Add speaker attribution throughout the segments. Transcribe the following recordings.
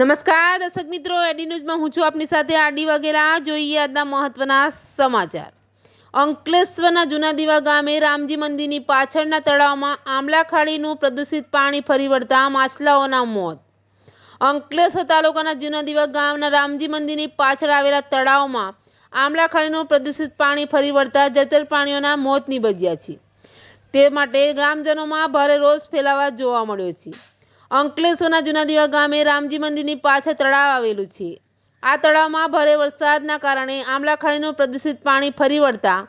Speaker 1: નમસ્કાર, દર્શક મિત્રો એડી ન્યૂઝમાં હું છું આપની સાથે આડી વગેરા જોઈએ આજના મહત્વના સમાચાર. અંકલેશ્વરના જૂના દીવા ગામે રામજી મંદિરની પાછળના તળાવમાં આમલા ખાડીનું પ્રદૂષિત પાણી ફરી વળતા માછલાઓના મોત. અંકલેશ્વર તાલુકાના જૂના દીવા ગામના રામજી મંદિરની પાછળ આવેલા તળાવમાં આમલા ખાડીનું પ્રદૂષિત પાણી ફરી વળતા જતર પ્રાણીઓના મોત નીપજ્યા છે. તે માટે ગ્રામજનોમાં ભારે રોષ ફેલાવા જોવા મળ્યો છે. અંકલેશ્વરના જૂના દીવા ગામે રામજી મંદિરની પાછળ તળાવ આવેલું છે. આ તળાવમાં ભારે વરસાદના કારણે આમલા ખાડીનું પ્રદૂષિત પાણી ફરી વળતા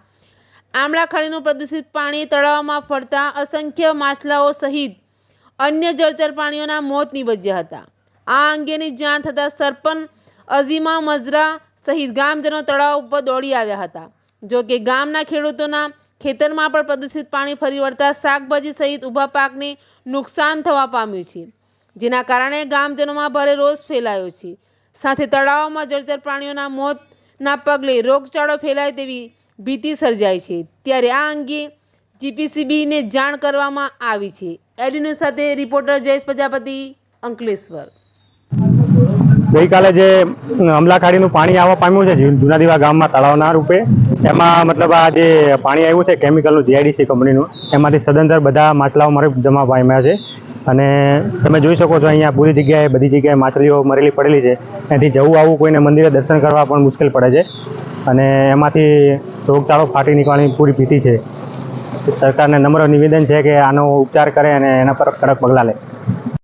Speaker 1: આમલા ખાડીનું પ્રદૂષિત પાણી તળાવમાં ફરતા અસંખ્ય માછલાઓ સહિત અન્ય જળચર પ્રાણીઓના મોત નીપજ્યા હતા. આ અંગેની જાણ થતાં સરપંચ અઝીમા મઝરા સહિત ગામજનો તળાવ ઉપર દોડી આવ્યા હતા. જો કે ગામના ખેડૂતોના ખેતરમાં પણ પ્રદૂષિત પાણી ફરી વળતા શાકભાજી સહિત ઊભા પાકને નુકસાન થવા પામ્યું છે. જેના કારણે ગામજનોમાં ભારે રોષ ફેલાયો છે. સાથે તળાવોમાં જળચર પ્રાણીઓના મોતના પગલે રોગચાળો ફેલાય તેવી ભીતિ સર્જાય છે. ત્યારે આ અંગે જીપીસીબીને જાણ કરવામાં આવી છે. એડીન્યૂઝ સાથે રિપોર્ટર જયેશ પ્રજાપતિ અંકલેશ્વર.
Speaker 2: ગઈકાલે જે અમલાખાડીનું પાણી આવવા પામ્યું છે, જૂના દીવા ગામમાં તળાવના રૂપે, એમાં મતલબ આ જે પાણી આવ્યું છે, કેમિકલનું જીઆઈડીસી કંપનીનું, એમાંથી સદંતર બધા માછલાઓ મરે જમા પામ્યા છે. અને તમે જોઈ શકો છો અહીંયા પૂરી જગ્યાએ, બધી જગ્યાએ માછલીઓ મરેલી પડેલી છે. એથી જવું આવું કોઈને મંદિરે દર્શન કરવા પણ મુશ્કેલ પડે છે. અને એમાંથી રોગચાળો ફાટી નીકળવાની પૂરી ભીતિ છે. સરકારને નમ્ર નિવેદન છે કે આનો ઉપચાર કરે અને એના પર કડક પગલાં લે.